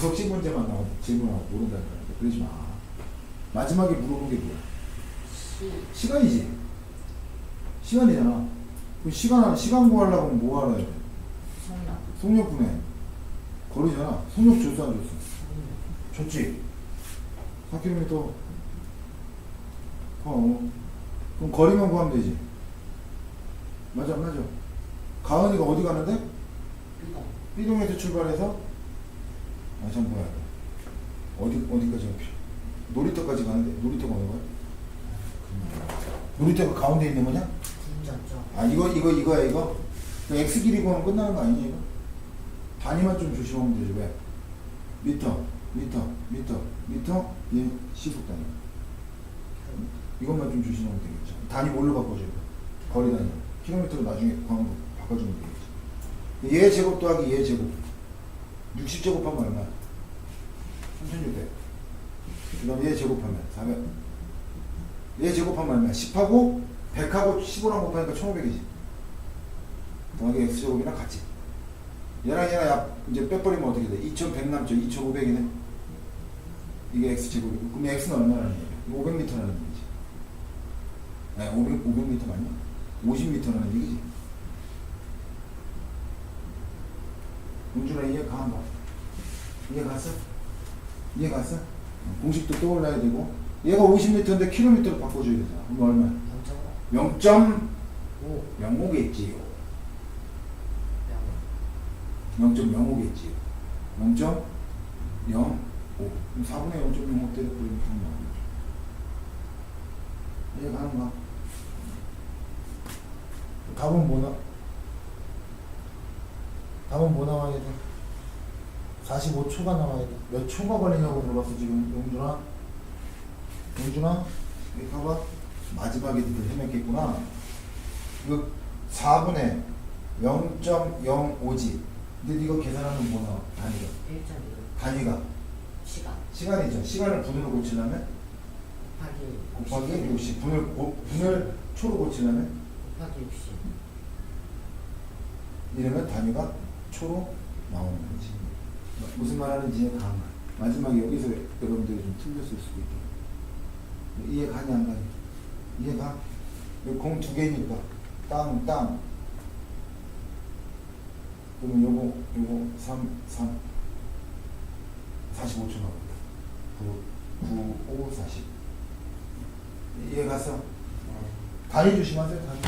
시 문제만 나오고 질문하고 모른다는 거야. 그러지 마. 마지막에 물어본 게 뭐야? 시 시간이지. 시간이잖아. 그 시간, 시간 구하려고 하면 뭐 알아야 돼? 성남 속력 분해. 거리잖아. 속력 줬어, 안 줬어? 줬지? 4km. 어. 그럼 거리만 구하면 되지. 맞아, 맞아. 가은이가 어디 가는데? 이동 B동에서 출발해서 아, 참 뭐야. 어디, 어디까지 가? 놀이터까지 가는데? 놀이터가 어디 가요? 놀이터가 가운데 있는 거냐? 아 이거 이거 이거야 이거? 그 x 길이 구하면 끝나는 거 아니냐 이거? 단위만 좀 조심하면 되지 왜? 미터 미터 미터 미터? 얘 시속 단위. 이것만 좀 조심하면 되겠죠. 단위 뭘로 바꿔줘요 거리 단위. 킬로미터로 나중에 광으로 바꿔주면 되겠죠. 얘 제곱 더하기 얘 제곱 60 제곱하면 얼마야 3600 그 다음 얘 제곱하면 400 얘 제곱하면 얼마야 10하고 100하고 15랑 곱하니까 1500이지. 더하기 x제곱이랑 같이. 얘랑 얘랑 약 이제 빼버리면 어떻게 돼? 2100 남죠? 2500이네. 이게 x제곱이고. 그럼 x는 얼마라는 얘기야? 500m라는 얘기지. 아니, 500, 500m 맞냐? 50m라는 얘기지. 용준아 이해 가, 뭐. 이해 갔어? 이해 갔어? 어, 공식도 떠올라야 되고. 얘가 50m인데 킬로미터로 바꿔줘야 되잖아. 그럼 얼마야? 0.5 0.05겠지요. 명 0.05겠지요. 0.05. 그럼 4분의 0.05 때려버리면 다 나오죠. 이해 가는 거. 답은 뭐 나? 답은 뭐 나와야 돼? 45초가 나와야 돼. 몇 초가 걸리냐고 물어봤어 지금 용준아. 용준아, 여기 봐봐. 마지막에 니들 헤맸겠구나. 이거 4분의 0.05지. 근데 이거 계산하면 뭐 나와? 단위가. 1.2 단위가. 시간 시간이죠. 시간을 분으로 고치려면 곱하기 곱하기 60. 분을, 고, 분을 초로 고치려면 곱하기 60 이러면 단위가 초로 나오는 거지. 무슨 말 하는지 다 마지막에 여기서 여러분들이 좀 틀렸을 수도 있고. 이해 가냐, 안 가냐? 이해가? 여기 공두 개니까. 땅, 땅. 그러면 요거, 요거 3, 3. 45초 나오겠다. 9, 9, 5, 40. 이해 갔어? 단위 조심하세요, 단위.